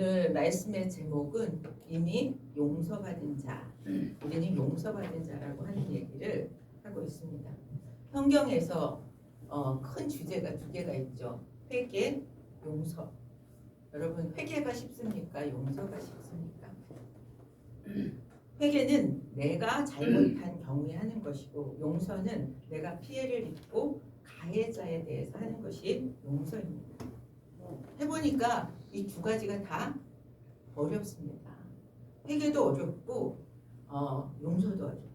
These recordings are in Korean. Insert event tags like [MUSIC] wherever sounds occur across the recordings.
오늘 말씀의 제목은 이미 용서받은 자, 우리는 용서받은 자라고 하는 얘기를 하고 있습니다. 성경에서 어, 큰 주제가 두 개가 있죠. 회개, 용서. 여러분 회개가 쉽습니까? 용서가 쉽습니까? 회개는 내가 잘못한 경우에 하는 것이고 용서는 내가 피해를 입고 가해자에 대해서 하는 것이 용서입니다. 해보니까 이 두 가지가 다 어렵습니다. 회개도 어렵고 어, 용서도 어렵고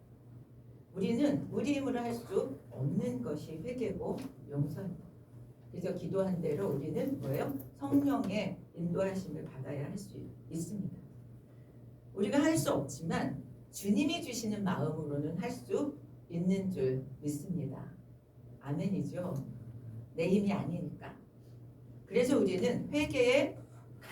우리는 우리 힘으로 할 수 없는 것이 회개고 용서입니다. 그래서 기도한 대로 우리는 뭐예요? 성령의 인도하심을 받아야 할 수 있습니다. 우리가 할 수 없지만 주님이 주시는 마음으로는 할 수 있는 줄 믿습니다. 아멘이죠. 내 힘이 아니니까. 그래서 우리는 회개의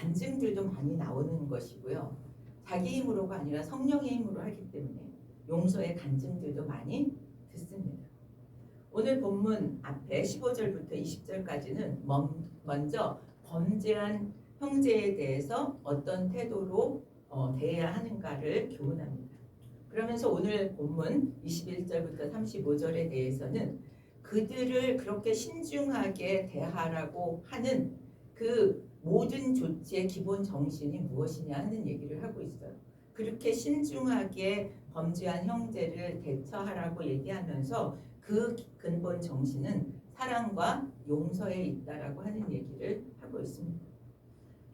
간증들도 많이 나오는 것이고요. 자기 힘으로가 아니라 성령의 힘으로 하기 때문에 용서의 간증들도 많이 듣습니다. 오늘 본문 앞에 15절부터 20절까지는 먼저 범죄한 형제에 대해서 어떤 태도로 어, 대해야 하는가를 교훈합니다. 그러면서 오늘 본문 21절부터 35절에 대해서는 그들을 그렇게 신중하게 대하라고 하는 그 모든 조치의 기본 정신이 무엇이냐 하는 얘기를 하고 있어요. 그렇게 신중하게 범죄한 형제를 대처하라고 얘기하면서 그 근본 정신은 사랑과 용서에 있다라고 하는 얘기를 하고 있습니다.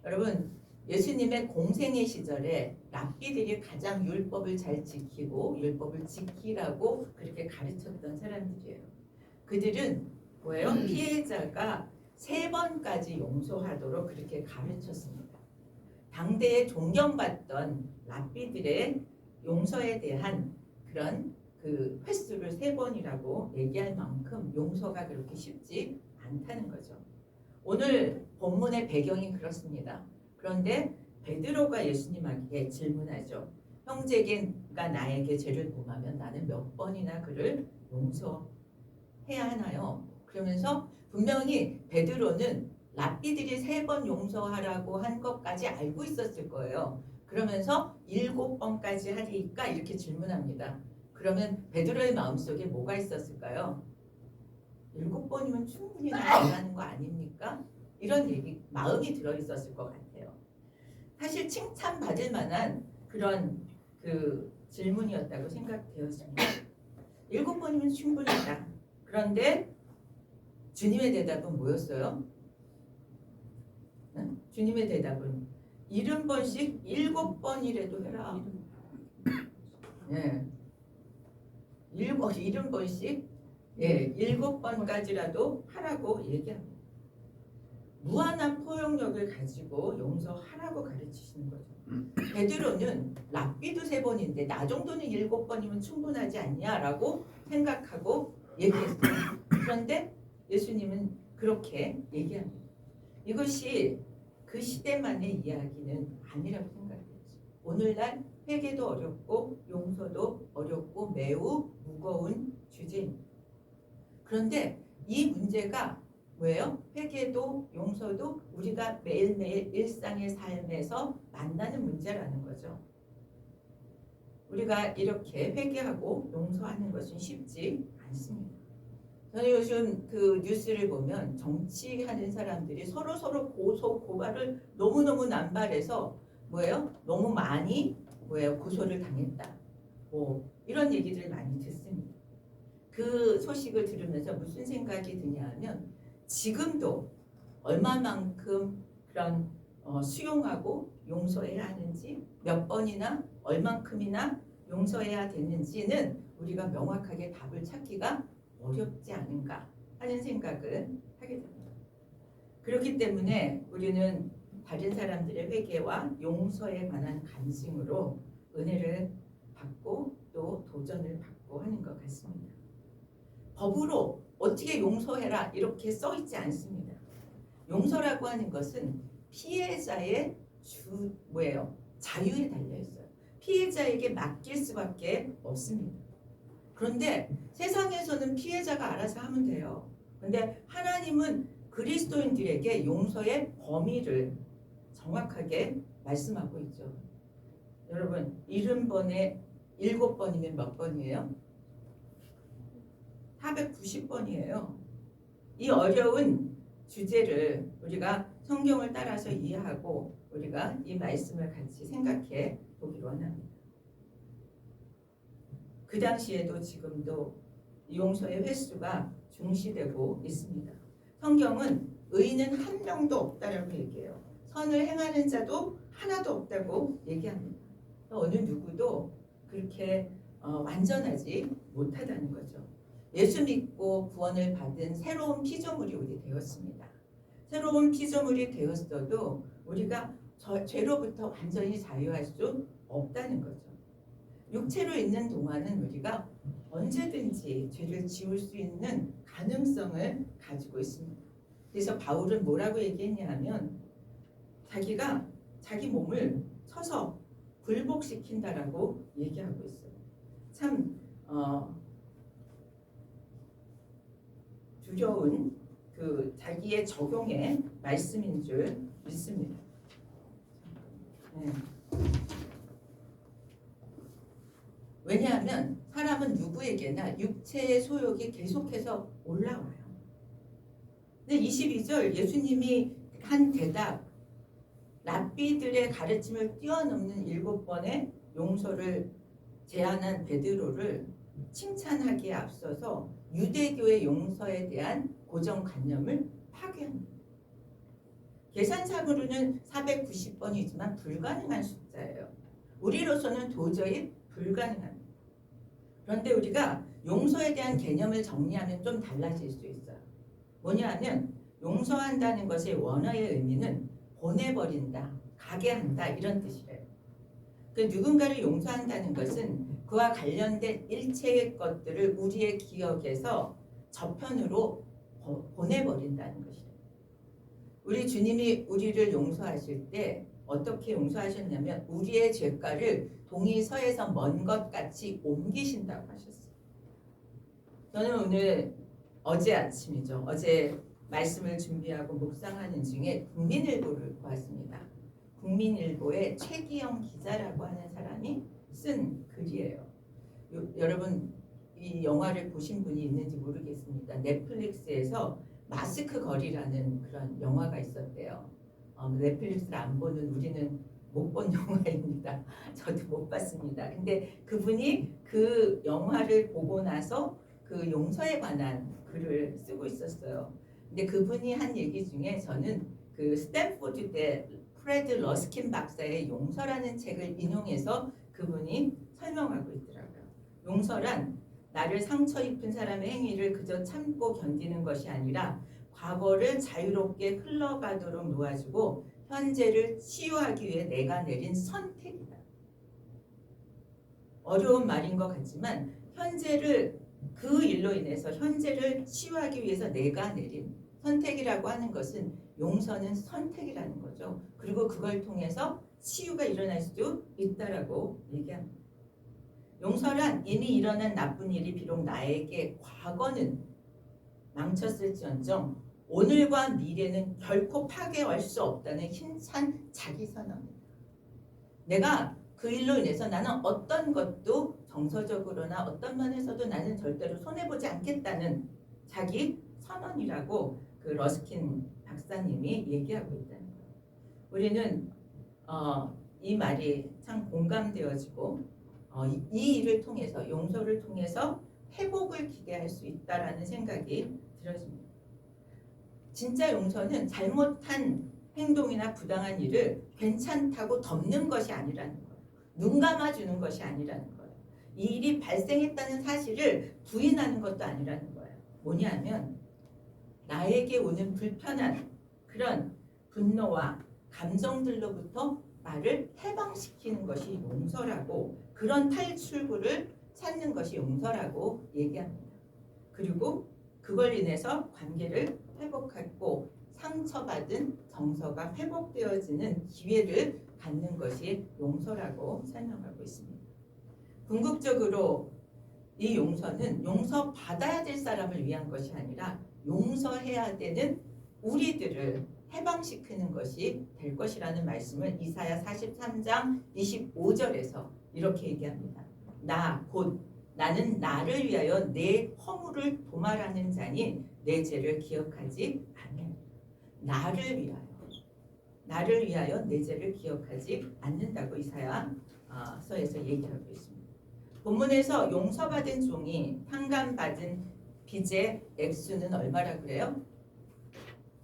여러분 예수님의 공생의 시절에 랍비들이 가장 율법을 잘 지키고 율법을 지키라고 그렇게 가르쳤던 사람들이에요. 그들은 뭐예요? 피해자가 세 번까지 용서하도록 그렇게 가르쳤습니다. 당대에 존경받던 랍비들의 용서에 대한 그런 그 횟수를 세 번이라고 얘기할 만큼 용서가 그렇게 쉽지 않다는 거죠. 오늘 본문의 배경이 그렇습니다. 그런데 베드로가 예수님에게 질문하죠. 형제가 나에게 죄를 범하면 나는 몇 번이나 그를 용서해야 하나요? 그러면서 분명히 베드로는 랍비들이 세 번 용서하라고 한 것까지 알고 있었을 거예요. 그러면서 일곱 번까지 하리까 이렇게 질문합니다. 그러면 베드로의 마음속에 뭐가 있었을까요? 일곱 번이면 충분히 나가는 거 아닙니까? 이런 얘기 마음이 들어 있었을 것 같아요. 사실 칭찬 받을 만한 그런 그 질문이었다고 생각되었습니다. 일곱 번이면 충분하다. 그런데 주님의 대답은 뭐였어요? 응? 주님의 대답은 일흔 번씩 일곱 번이라도 해라. 예. 일곱 일흔 번씩 예 일곱 번까지라도 하라고 얘기합니다. 무한한 포용력을 가지고 용서하라고 가르치시는 거죠. 베드로는 랍비도 세 번인데 나 정도는 일곱 번이면 충분하지 않냐라고 생각하고 얘기했어요. 그런데 예수님은 그렇게 얘기합니다. 이것이 그 시대만의 이야기는 아니라고 생각했죠. 오늘날 회개도 어렵고 용서도 어렵고 매우 무거운 주제입니다. 그런데 이 문제가 뭐예요? 회개도 용서도 우리가 매일매일 일상의 삶에서 만나는 문제라는 거죠. 우리가 이렇게 회개하고 용서하는 것은 쉽지 않습니다. 저는 요즘 그 뉴스를 보면 정치하는 사람들이 서로 서로 고소 고발을 너무 너무 남발해서 뭐예요? 너무 많이 뭐예요? 고소를 당했다. 뭐 이런 얘기들을 많이 듣습니다. 그 소식을 들으면서 무슨 생각이 드냐하면 지금도 얼마만큼 그런 어, 수용하고 용서해야 하는지 몇 번이나 얼만큼이나 용서해야 되는지는 우리가 명확하게 답을 찾기가 어렵지 않은가 하는 생각을 하게 됩니다. 그렇기 때문에 우리는 다른 사람들의 회개와 용서에 관한 간증으로 은혜를 받고 또 도전을 받고 하는 것 같습니다. 법으로 어떻게 용서해라 이렇게 써 있지 않습니다. 용서라고 하는 것은 피해자의 주 뭐예요? 자유에 달려 있어요. 피해자에게 맡길 수밖에 없습니다. 그런데 세상에서는 피해자가 알아서 하면 돼요. 그런데 하나님은 그리스도인들에게 용서의 범위를 정확하게 말씀하고 있죠. 여러분 일흔 번에 일곱 번이면 몇 번이에요? 490번이에요. 이 어려운 주제를 우리가 성경을 따라서 이해하고 우리가 이 말씀을 같이 생각해 보기를 원합니다. 그 당시에도 지금도 용서의 횟수가 중시되고 있습니다. 성경은 의인은 한 명도 없다라고 얘기해요. 선을 행하는 자도 하나도 없다고 얘기합니다. 어느 누구도 그렇게 어, 완전하지 못하다는 거죠. 예수 믿고 구원을 받은 새로운 피조물이 우리 되었습니다. 새로운 피조물이 되었어도 우리가 저, 죄로부터 완전히 자유할 수 없다는 거죠. 육체로 있는 동안은 우리가 언제든지 죄를 지울 수 있는 가능성을 가지고 있습니다. 그래서 바울은 뭐라고 얘기했냐면 자기가 자기 몸을 쳐서 굴복시킨다라고 얘기하고 있어요. 참 어, 두려운 그 자기의 적용의 말씀인 줄 믿습니다. 네. 왜냐하면 사람은 누구에게나 육체의 소욕이 계속해서 올라와요. 근데 22절 예수님이 한 대답 랍비들의 가르침을 뛰어넘는 일곱 번의 용서를 제안한 베드로를 칭찬하기에 앞서서 유대교의 용서에 대한 고정관념을 파괴합니다. 계산상으로는 490번이지만 불가능한 숫자예요. 우리로서는 도저히 불가능합니다. 그런데 우리가 용서에 대한 개념을 정리하면 좀 달라질 수 있어요. 뭐냐하면 용서한다는 것의 원어의 의미는 보내버린다, 가게 한다 이런 뜻이래요. 그 누군가를 용서한다는 것은 그와 관련된 일체의 것들을 우리의 기억에서 저편으로 보- 보내버린다는 것이에요. 우리 주님이 우리를 용서하실 때 어떻게 용서하셨냐면 우리의 죄가를 동이서에서 먼 것 같이 옮기신다고 하셨어요. 저는 오늘 어제 아침이죠. 어제 말씀을 준비하고 묵상하는 중에 국민일보를 보았습니다. 국민일보의 최기영 기자라고 하는 사람이 쓴 글이에요. 요- 여러분 이 영화를 보신 분이 있는지 모르겠습니다. 넷플릭스에서 마스크 거리라는 그런 영화가 있었대요. 어, 넷플릭스를 안 보는 우리는 못 본 [LAUGHS] 영화입니다. 저도 못 봤습니다. 근데 그분이 그 영화를 보고 나서 그 용서에 관한 글을 쓰고 있었어요. 근데 그분이 한 얘기 중에 저는 그 스탠포드 대 프레드 러스킨 박사의 용서라는 책을 인용해서 그분이 설명하고 있더라고요. 용서란 나를 상처 입힌 사람의 행위를 그저 참고 견디는 것이 아니라 과거를 자유롭게 흘러가도록 놓아주고 현재를 치유하기 위해 내가 내린 선택이다. 어려운 말인 것 같지만 현재를 그 일로 인해서 현재를 치유하기 위해서 내가 내린 선택이라고 하는 것은 용서는 선택이라는 거죠. 그리고 그걸 통해서 치유가 일어날 수도 있다라고 얘기합니다. 용서란 이미 일어난 나쁜 일이 비록 나에게 과거는 망쳤을지언정 오늘과 미래는 결코 파괴할 수 없다는 힘찬 자기 선언입니다. 내가 그 일로 인해서 나는 어떤 것도 정서적으로나 어떤 면에서도 나는 절대로 손해 보지 않겠다는 자기 선언이라고 그 러스킨 박사님이 얘기하고 있다는 거예요. 우리는 어, 이 말이 참 공감되어지고 어, 이, 이 일을 통해서 용서를 통해서 회복을 기대할 수 있다라는 생각이 들어집니다. 진짜 용서는 잘못한 행동이나 부당한 일을 괜찮다고 덮는 것이 아니라는 거예요. 눈 감아주는 것이 아니라는 거예요. 이 일이 발생했다는 사실을 부인하는 것도 아니라는 거예요. 뭐냐면 나에게 오는 불편한 그런 분노와 감정들로부터 나를 해방시키는 것이 용서라고 그런 탈출구를 찾는 것이 용서라고 얘기합니다. 그리고 그걸 인해서 관계를 회복하고 상처받은 정서가 회복되어지는 기회를 갖는 것이 용서라고 설명하고 있습니다. 궁극적으로 이 용서는 용서 받아야 될 사람을 위한 것이 아니라 용서해야 되는 우리들을 해방시키는 것이 될 것이라는 말씀을 이사야 43장 25절에서 이렇게 얘기합니다. 나 곧 나는 나를 위하여 내 허물을 도말하는 자니 내 죄를 기억하지 않네. 나를 위하여 나를 위하여 내 죄를 기억하지 않는다고 이사야 아, 서에서 얘기하고 있습니다. 본문에서 용서받은 종이 탕감받은 빚의 액수는 얼마라 그래요?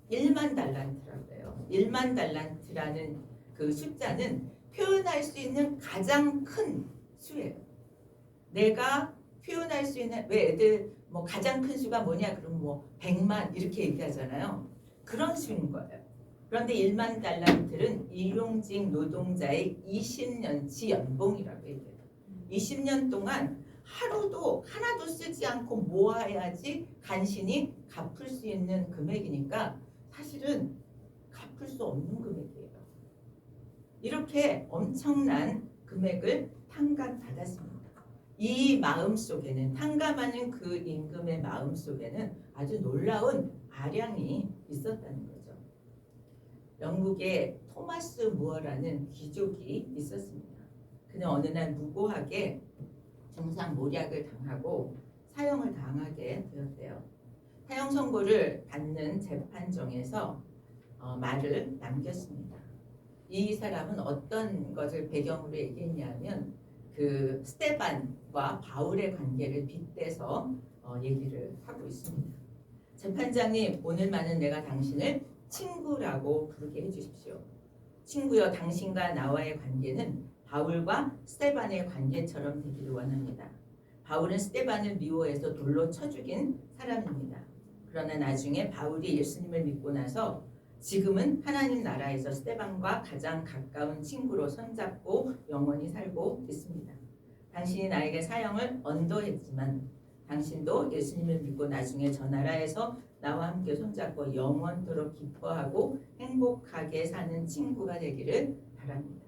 1만 달란트라고 해요. 1만 달란트라는 그 숫자는 표현할 수 있는 가장 큰 수예요. 내가 표현할 수 있는 왜 애들 뭐 가장 큰 수가 뭐냐 그럼 뭐 100만 이렇게 얘기하잖아요. 그런 수인 거예요. 그런데 1만 달란트는 일용직 노동자의 20년치 연봉이라고 얘기해요. 20년 동안 하루도 하나도 쓰지 않고 모아야지 간신히 갚을 수 있는 금액이니까 사실은 갚을 수 없는 금액이에요. 이렇게 엄청난 금액을 탕감받았습니다. 이 마음 속에는 탕감하는 그 임금의 마음 속에는 아주 놀라운 아량이 있었다는 거죠. 영국에 토마스 무어라는 귀족이 있었습니다. 그는 어느 날 무고하게 중상 모략을 당하고 사형을 당하게 되었대요. 사형 선고를 받는 재판정에서 어, 말을 남겼습니다. 이 사람은 어떤 것을 배경으로 얘기했냐면 그 스테반과 바울의 관계를 빗대서 어, 얘기를 하고 있습니다. 재판장님 오늘만은 내가 당신을 친구라고 부르게 해주십시오. 친구여 당신과 나와의 관계는 바울과 스테반의 관계처럼 되기를 원합니다. 바울은 스테반을 미워해서 돌로 쳐 죽인 사람입니다. 그러나 나중에 바울이 예수님을 믿고 나서 지금은 하나님 나라에서 스테반과 가장 가까운 친구로 손잡고 영원히 살고 있습니다. 당신이 나에게 사형을 언도했지만 당신도 예수님을 믿고 나중에 저 나라에서 나와 함께 손잡고 영원토록 기뻐하고 행복하게 사는 친구가 되기를 바랍니다.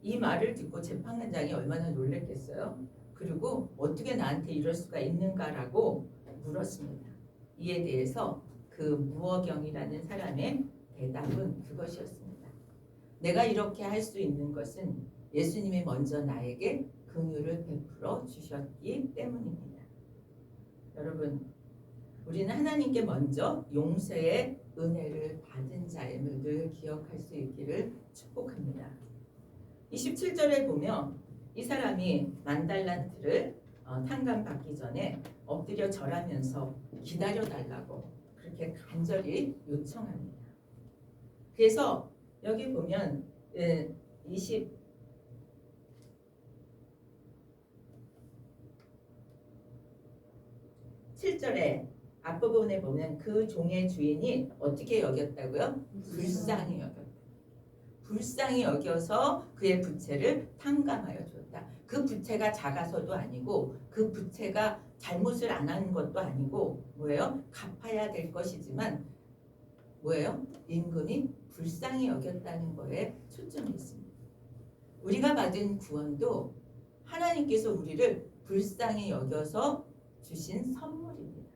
이 말을 듣고 재판관장이 얼마나 놀랐겠어요? 그리고 어떻게 나한테 이럴 수가 있는가라고 물었습니다. 이에 대해서 그 무어경이라는 사람의 대답은 그것이었습니다. 내가 이렇게 할 수 있는 것은 예수님이 먼저 나에게 긍휼을 베풀어 주셨기 때문입니다. 여러분, 우리는 하나님께 먼저 용서의 은혜를 받은 자임을 늘 기억할 수 있기를 축복합니다. 27절에 보면 이 사람이 만달란트를 어, 탕감받기 전에 엎드려 절하면서 기다려 달라고 그렇게 간절히 요청합니다. 그래서 여기 보면 예, 20 7절에 앞부분에 보면 그 종의 주인이 어떻게 여겼다고요? 불쌍히 여겼다. 불쌍히 여겨서 그의 부채를 탕감하여 줬다. 그 부채가 작아서도 아니고 그 부채가 잘못을 안한 것도 아니고 뭐예요? 갚아야 될 것이지만 뭐예요? 임금이 불쌍히 여겼다는 거에 초점이 있습니다. 우리가 받은 구원도 하나님께서 우리를 불쌍히 여겨서 주신 선물입니다.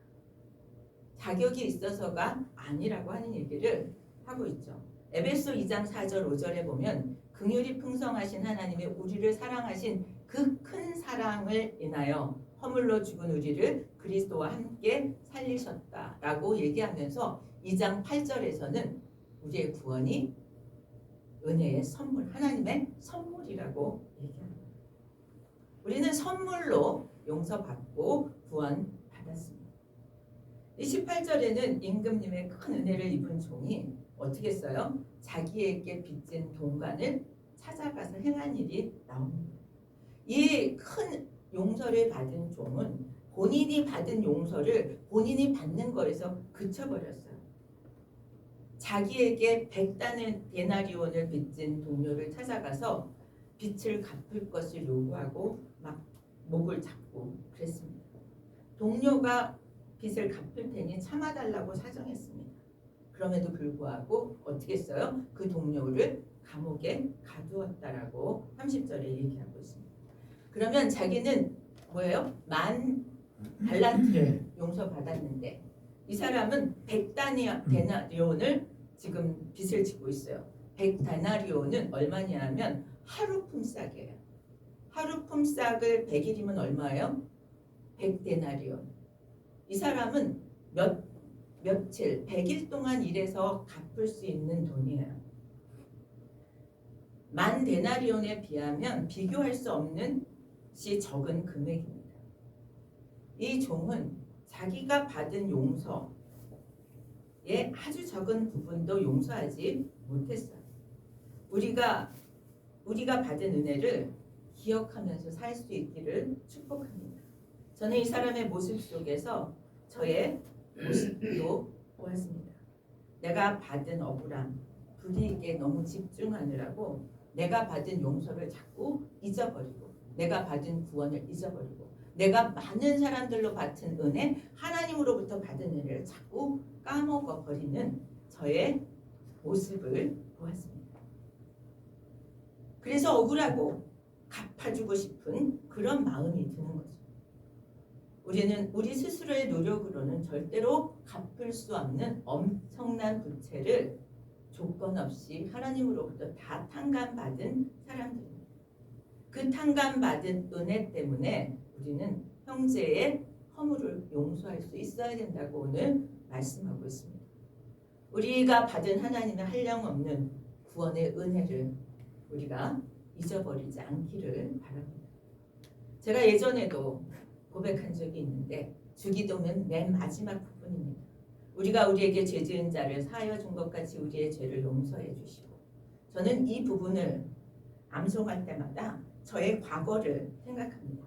자격이 있어서가 아니라고 하는 얘기를 하고 있죠. 에베소 2장 4절 5절에 보면 긍휼이 풍성하신 하나님의 우리를 사랑하신 그 큰 사랑을 인하여 허물로 죽은 우리를 그리스도와 함께 살리셨다라고 얘기하면서 2장 8절에서는 우리의 구원이 은혜의 선물, 하나님의 선물이라고 얘기합니다. 우리는 선물로 용서받고 구원받았습니다. 28절에는 임금님의 큰 은혜를 입은 종이 어떻게 했어요? 자기에게 빚진 동관을 찾아가서 행한 일이 나옵니다. 이 큰 용서를 받은 종은 본인이 받은 용서를 본인이 받는 거에서 그쳐버렸어요. 자기에게 백단의 데나리온을 빚진 동료를 찾아가서 빚을 갚을 것을 요구하고 막 목을 잡고 그랬습니다. 동료가 빚을 갚을 테니 참아달라고 사정했습니다. 그럼에도 불구하고 어떻게 했어요? 그 동료를 감옥에 가두었다라고 30절에 얘기하고 있습니다. 그러면 자기는 뭐예요? 만 달란트를 용서받았는데 이 사람은 백단이 데나리온을 지금 빚을 지고 있어요. 100데나리온은 얼마냐면 하루 품삯이에요. 하루 품삯을 100일이면 얼마예요? 100데나리온. 이 사람은 몇 며칠, 100일 동안 일해서 갚을 수 있는 돈이에요. 만 데나리온에 비하면 비교할 수 없는 시 적은 금액입니다. 이 종은 자기가 받은 용서의 아주 적은 부분도 용서하지 못했어요. 우리가 우리가 받은 은혜를 기억하면서 살 수 있기를 축복합니다. 저는 이 사람의 모습 속에서 저의 모습도 보았습니다. 내가 받은 억울함, 불이익에 너무 집중하느라고 내가 받은 용서를 자꾸 잊어버리고 내가 받은 구원을 잊어버리고 내가 많은 사람들로 받은 은혜, 하나님으로부터 받은 은혜를 자꾸 까먹어 버리는 저의 모습을 보았습니다. 그래서 억울하고 갚아주고 싶은 그런 마음이 드는 거죠. 우리는 우리 스스로의 노력으로는 절대로 갚을 수 없는 엄청난 부채를 조건 없이 하나님으로부터 다 탕감받은 사람들입니다. 그 탕감 받은 은혜 때문에 우리는 형제의 허물을 용서할 수 있어야 된다고 오늘 말씀하고 있습니다. 우리가 받은 하나님의 한량없는 구원의 은혜를 우리가 잊어버리지 않기를 바랍니다. 제가 예전에도 고백한 적이 있는데 주기도면 맨 마지막 부분입니다. 우리가 우리에게 죄 지은 자를 사하여 준 것 같이 우리의 죄를 용서해 주시고 저는 이 부분을 암송할 때마다 저의 과거를 생각합니다.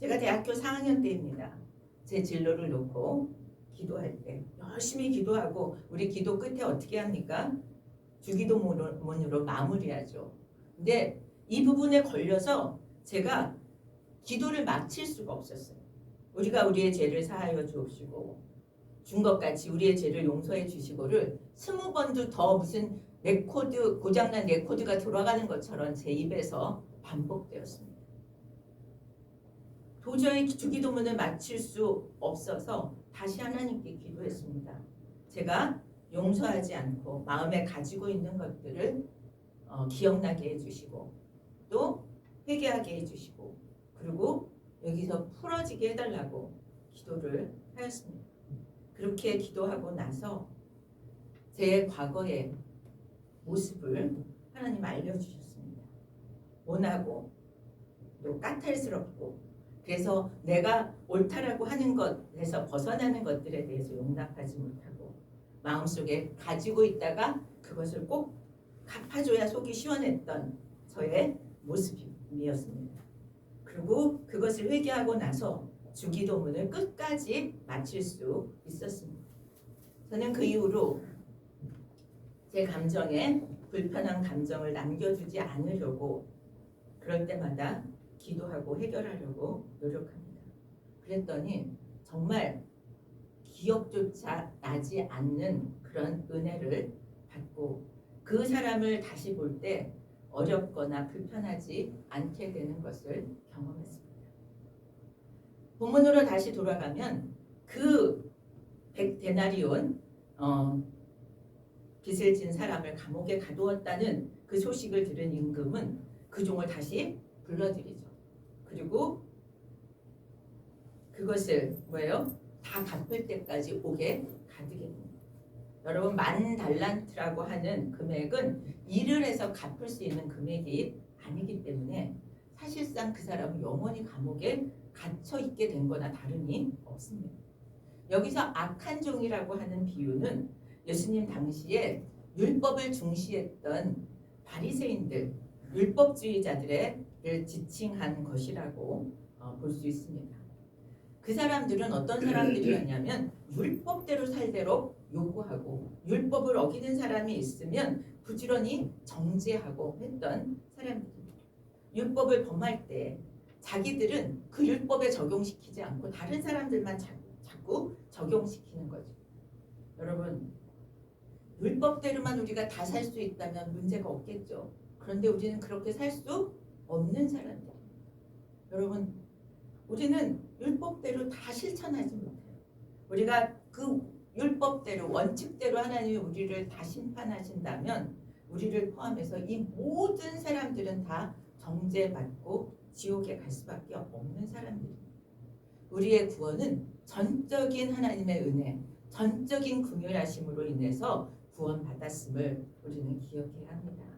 제가 대학교 4학년 때입니다. 제 진로를 놓고 기도할 때 열심히 기도하고 우리 기도 끝에 어떻게 합니까? 주기도문으로 마무리하죠. 근데 이 부분에 걸려서 제가 기도를 마칠 수가 없었어요. 우리가 우리의 죄를 사하여 주옵시고 준 것 같이 우리의 죄를 용서해 주시고를 스무 번도 더 무슨 레코드 고장난 레코드가 돌아가는 것처럼 제 입에서 반복되었습니다. 도저히 주기도문을 마칠 수 없어서 다시 하나님께 기도했습니다. 제가 용서하지 않고 마음에 가지고 있는 것들을 어, 기억나게 해주시고 또 회개하게 해주시고 그리고 여기서 풀어지게 해달라고 기도를 하였습니다. 그렇게 기도하고 나서 제 과거의 모습을 하나님 알려주셨습니다. 원하고 또 까탈스럽고 그래서 내가 옳다라고 하는 것에서 벗어나는 것들에 대해서 용납하지 못하고 마음속에 가지고 있다가 그것을 꼭 갚아줘야 속이 시원했던 저의 모습이었습니다. 그리고 그것을 회개하고 나서 주기도문을 끝까지 마칠 수 있었습니다. 저는 그 이후로 제 감정에 불편한 감정을 남겨주지 않으려고 그럴 때마다 기도하고 해결하려고 노력합니다. 그랬더니 정말 기억조차 나지 않는 그런 은혜를 받고 그 사람을 다시 볼 때 어렵거나 불편하지 않게 되는 것을 경험했습니다. 본문으로 다시 돌아가면 그 백데나리온 어, 빚을 진 사람을 감옥에 가두었다는 그 소식을 들은 임금은 그 종을 다시 불러들이죠. 그리고 그것을 뭐예요? 다 갚을 때까지 가두게 됩니다. 여러분 만 달란트라고 하는 금액은 일을 해서 갚을 수 있는 금액이 아니기 때문에 사실상 그 사람은 영원히 감옥에 갇혀 있게 된 거나 다름이 없습니다. 여기서 악한 종이라고 하는 비유는 예수님 당시에 율법을 중시했던 바리새인들, 율법주의자들을 지칭한 것이라고 어, 볼수 있습니다. 그 사람들은 어떤 사람들이었냐면 율법대로 살도록 요구하고 율법을 어기는 사람이 있으면 부지런히 정죄하고 했던 사람들입니다. 율법을 범할 때 자기들은 그 율법에 적용시키지 않고 다른 사람들만 자, 자꾸 적용시키는 거죠. 여러분 율법대로만 우리가 다 살 수 있다면 문제가 없겠죠. 그런데 우리는 그렇게 살 수 없는 사람들. 여러분 우리는 율법대로 다 실천하지 못해요. 우리가 그 율법대로 원칙대로 하나님이 우리를 다 심판하신다면 우리를 포함해서 이 모든 사람들은 다 정죄받고 지옥에 갈 수밖에 없는 사람들입니다. 우리의 구원은 전적인 하나님의 은혜, 전적인 긍휼하심으로 인해서 구원받았음을 우리는 기억해야 합니다.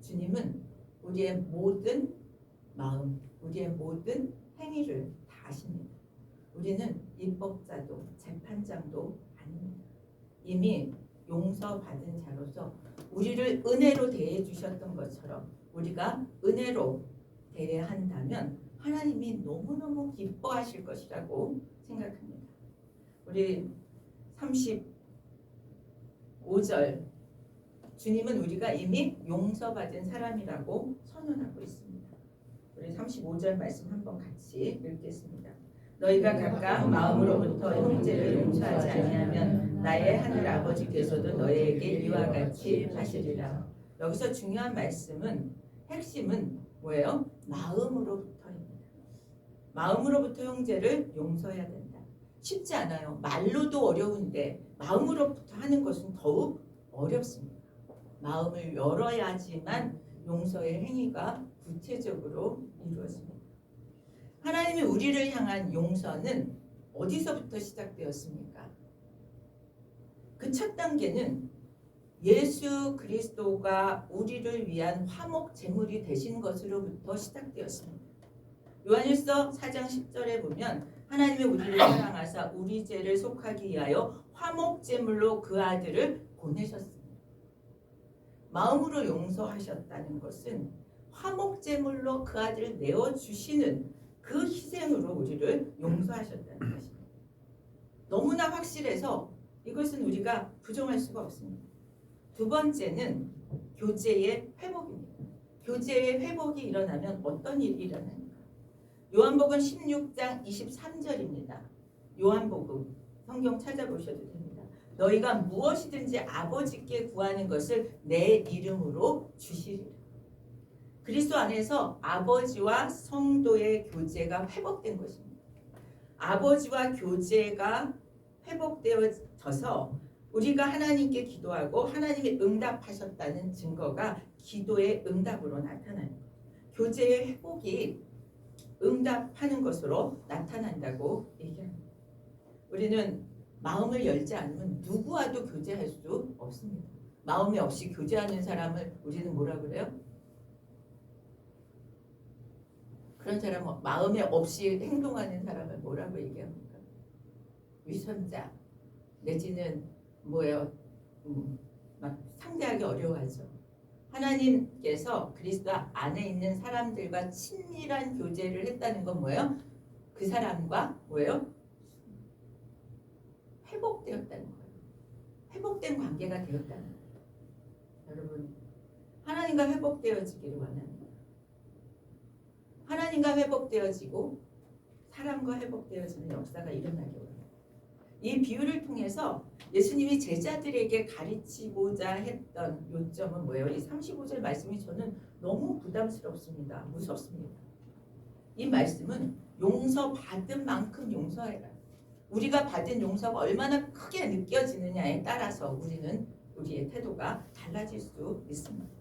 주님은 우리의 모든 마음, 우리의 모든 행위를 다 아십니다. 우리는 입법자도 재판장도 아닙니다. 이미 용서받은 자로서 우리를 은혜로 대해 주셨던 것처럼 우리가 은혜로 대해야 한다면 하나님이 너무너무 기뻐하실 것이라고 생각합니다. 우리 35절 주님은 우리가 이미 용서받은 사람이라고 선언하고 있습니다. 우리 35절 말씀 한번 같이 읽겠습니다. 너희가 각각 마음으로부터 형제를 용서하지 아니하면 나의 하늘 아버지께서도 너희에게 이와 같이 하시리라. 여기서 중요한 말씀은 핵심은 뭐예요? 마음으로부터입니다. 마음으로부터 형제를 용서해야 된다. 쉽지 않아요. 말로도 어려운데 마음으로부터 하는 것은 더욱 어렵습니다. 마음을 열어야지만 용서의 행위가 구체적으로 이루어집니다. 하나님이 우리를 향한 용서는 어디서부터 시작되었습니까? 그 첫 단계는 예수 그리스도가 우리를 위한 화목 제물이 되신 것으로부터 시작되었습니다. 요한일서 4장 10절에 보면 하나님이 우리를 사랑하사 우리 죄를 속하기 위하여 화목 제물로 그 아들을 보내셨습니다. 마음으로 용서하셨다는 것은 화목 제물로 그 아들을 내어 주시는 그 희생으로 우리를 용서하셨다는 것입니다. 너무나 확실해서 이것은 우리가 부정할 수가 없습니다. 두 번째는 교제의 회복입니다. 교제의 회복이 일어나면 어떤 일이 일어납니까? 요한복음 16장 23절입니다. 요한복음 성경 찾아보셔도 됩니다. 너희가 무엇이든지 아버지께 구하는 것을 내 이름으로 주시리라. 그리스도 안에서 아버지와 성도의 교제가 회복된 것입니다. 아버지와 교제가 회복되어져서 우리가 하나님께 기도하고 하나님이 응답하셨다는 증거가 기도의 응답으로 나타나는. 교제의 회복이 응답하는 것으로 나타난다고 얘기합니다. 우리는 마음을 열지 않으면 누구와도 교제할 수 없습니다. 마음이 없이 교제하는 사람을 우리는 뭐라 그래요? 그런 사람은 마음이 없이 행동하는 사람을 뭐라고 얘기합니까? 위선자 내지는 뭐예요? 음, 막 상대하기 어려워하죠. 하나님께서 그리스도 안에 있는 사람들과 친밀한 교제를 했다는 건 뭐예요? 그 사람과 뭐예요? 회복되었다는 거예요. 회복된 관계가 되었다는 거예요. 여러분 하나님과 회복되어지기를 원합니다. 하나님과 회복되어지고 사람과 회복되어지는 역사가 일어나기 원합니다. 이 비유를 통해서 예수님이 제자들에게 가르치고자 했던 요점은 뭐예요? 이 35절 말씀이 저는 너무 부담스럽습니다. 무섭습니다. 이 말씀은 용서 받은 만큼 용서해라. 우리가 받은 용서가 얼마나 크게 느껴지느냐에 따라서 우리는 우리의 태도가 달라질 수 있습니다.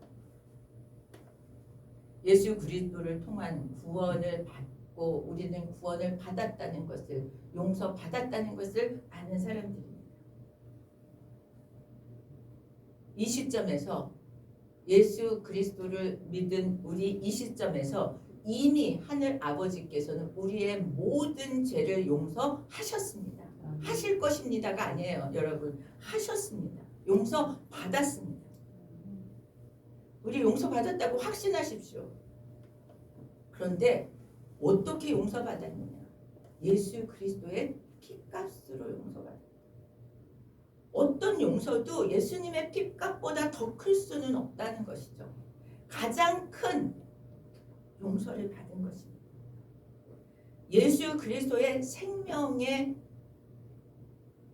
예수 그리스도를 통한 구원을 받고 우리는 구원을 받았다는 것을 용서 받았다는 것을 아는 사람들입니다. 이 시점에서 예수 그리스도를 믿은 우리 이 시점에서 이미 하늘 아버지께서는 우리의 모든 죄를 용서하셨습니다. 하실 것입니다가 아니에요, 여러분. 하셨습니다. 용서 받았습니다. 우리 용서 받았다고 확신하십시오. 그런데 어떻게 용서 받았느냐? 예수 그리스도의 피값으로 용서받았다. 어떤 용서도 예수님의 피값보다 더 클 수는 없다는 것이죠. 가장 큰 용서를 받은 것입니다. 예수 그리스도의 생명의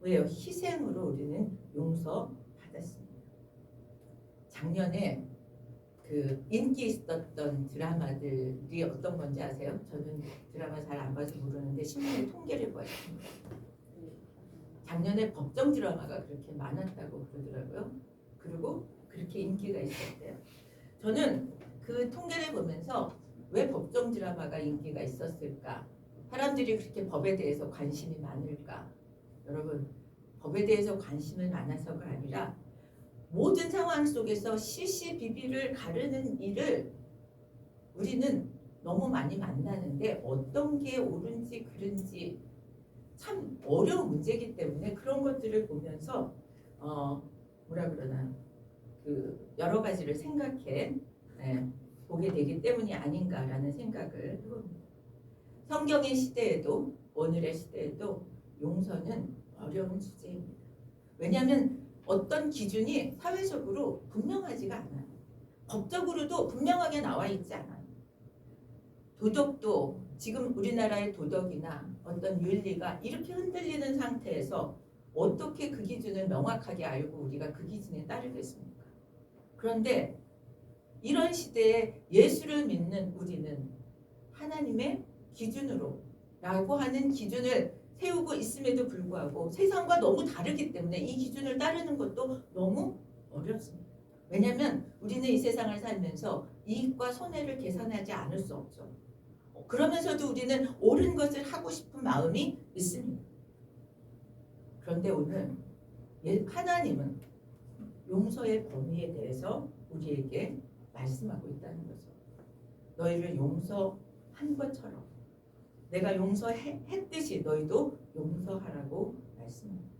왜요? 희생으로 우리는 용서 받았습니다. 작년에 그 인기 있었던 드라마들이 어떤 건지 아세요? 저는 드라마 잘 안 봐서 모르는데 신문의 통계를 보았습니다. 작년에 법정 드라마가 그렇게 많았다고 그러더라고요. 그리고 그렇게 인기가 있었대요. 저는 그 통계를 보면서 왜 법정 드라마가 인기가 있었을까? 사람들이 그렇게 법에 대해서 관심이 많을까? 여러분, 법에 대해서 관심이 많아서가 아니라 모든 상황 속에서 시시비비를 가르는 일을 우리는 너무 많이 만나는데 어떤 게 옳은지 그른지 참 어려운 문제이기 때문에 그런 것들을 보면서 어 뭐라 그러나 그 여러 가지를 생각해 예, 보게 되기 때문이 아닌가라는 생각을 해봅니다. 성경의 시대에도 오늘의 시대에도 용서는 어려운 주제입니다. 왜냐하면 어떤 기준이 사회적으로 분명하지가 않아요. 법적으로도 분명하게 나와 있지 않아요. 도덕도 지금 우리나라의 도덕이나 어떤 윤리가 이렇게 흔들리는 상태에서 어떻게 그 기준을 명확하게 알고 우리가 그 기준에 따르겠습니까? 그런데 이런 시대에 예수를 믿는 우리는 하나님의 기준으로 라고 하는 기준을 세우고 있음에도 불구하고 세상과 너무 다르기 때문에 이 기준을 따르는 것도 너무 어렵습니다. 왜냐하면 우리는 이 세상을 살면서 이익과 손해를 계산하지 않을 수 없죠. 그러면서도 우리는 옳은 것을 하고 싶은 마음이 있습니다. 그런데 오늘 예- 하나님은 용서의 범위에 대해서 우리에게 말씀하고 있다는 거죠. 너희를 용서한 것처럼 내가 용서했듯이 너희도 용서하라고 말씀합니다.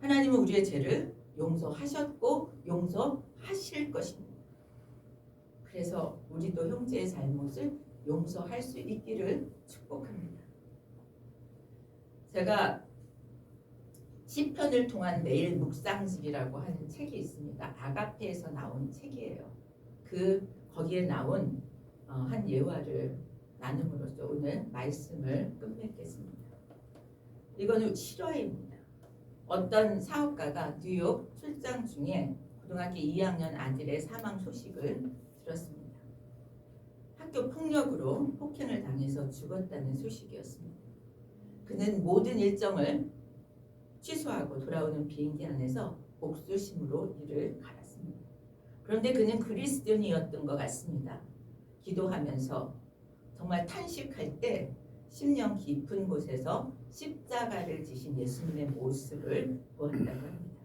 하나님은 우리의 죄를 용서하셨고 용서하실 것입니다. 그래서 우리도 형제의 잘못을 용서할 수 있기를 축복합니다. 제가 시편을 통한 매일 묵상집이라고 하는 책이 있습니다. 아가페에서 나온 책이에요. 그 거기에 나온 어, 한 예화를 나눔으로써 오늘 말씀을 끝맺겠습니다. 이거는 실화입니다. 어떤 사업가가 뉴욕 출장 중에 고등학교 2학년 아들의 사망 소식을 들었습니다. 학교 폭력으로 폭행을 당해서 죽었다는 소식이었습니다. 그는 모든 일정을 취소하고 돌아오는 비행기 안에서 복수심으로 이를 갈았습니다. 그런데 그는 그리스도인이었던 것 같습니다. 기도하면서 정말 탄식할 때 심령 깊은 곳에서 십자가를 지신 예수님의 모습을 보았다고 합니다.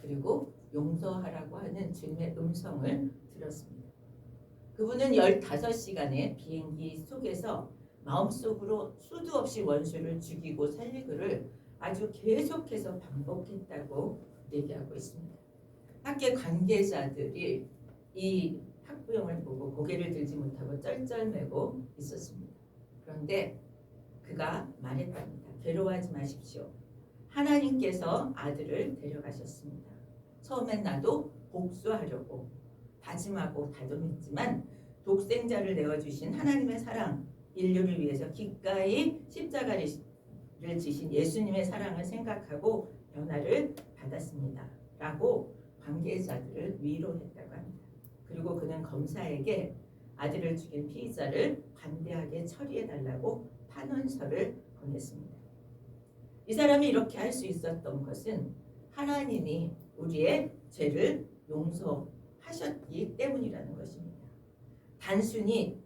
그리고 용서하라고 하는 주님의 음성을 들었습니다. 그분은 15시간의 비행기 속에서 마음속으로 수도 없이 원수를 죽이고 살리기를 아주 계속해서 반복했다고 얘기하고 있습니다. 학교 관계자들이 이 학부형을 보고 고개를 들지 못하고 쩔쩔매고 있었습니다. 그런데 그가 말했답니다. 괴로워하지 마십시오. 하나님께서 아들을 데려가셨습니다. 처음엔 나도 복수하려고 다짐하고 다짐했지만 독생자를 내어주신 하나님의 사랑, 인류를 위해서 기꺼이 십자가를 지신 예수님의 사랑을 생각하고 변화를 받았습니다. 라고 관계자들을 위로했다고 합니다. 그리고 그는 검사에게 아들을 죽인 피의자를 관대하게 처리해달라고 탄원서를 보냈습니다. 이 사람이 이렇게 할 수 있었던 것은 하나님이 우리의 죄를 용서하셨기 때문이라는 것입니다. 단순히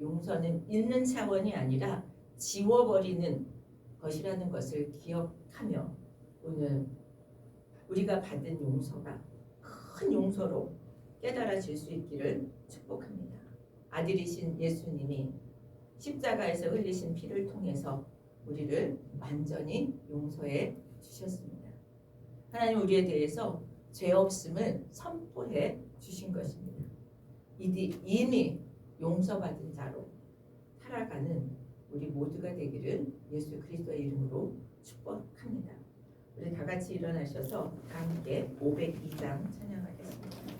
용서는 있는 차원이 아니라 지워버리는 것이라는 것을 기억하며 오늘 우리가 받은 용서가 큰 용서로 깨달아질 수 있기를 축복합니다. 아들이신 예수님이 십자가에서 흘리신 피를 통해서 우리를 완전히 용서해 주셨습니다. 하나님 우리에 대해서 죄 없음을 선포해 주신 것입니다. 이미 용서받은 자로 살아가는 우리 모두가 되기를 예수 그리스도의 이름으로 축복합니다. 우리 다 같이 일어나셔서 함께 502장 찬양하겠습니다.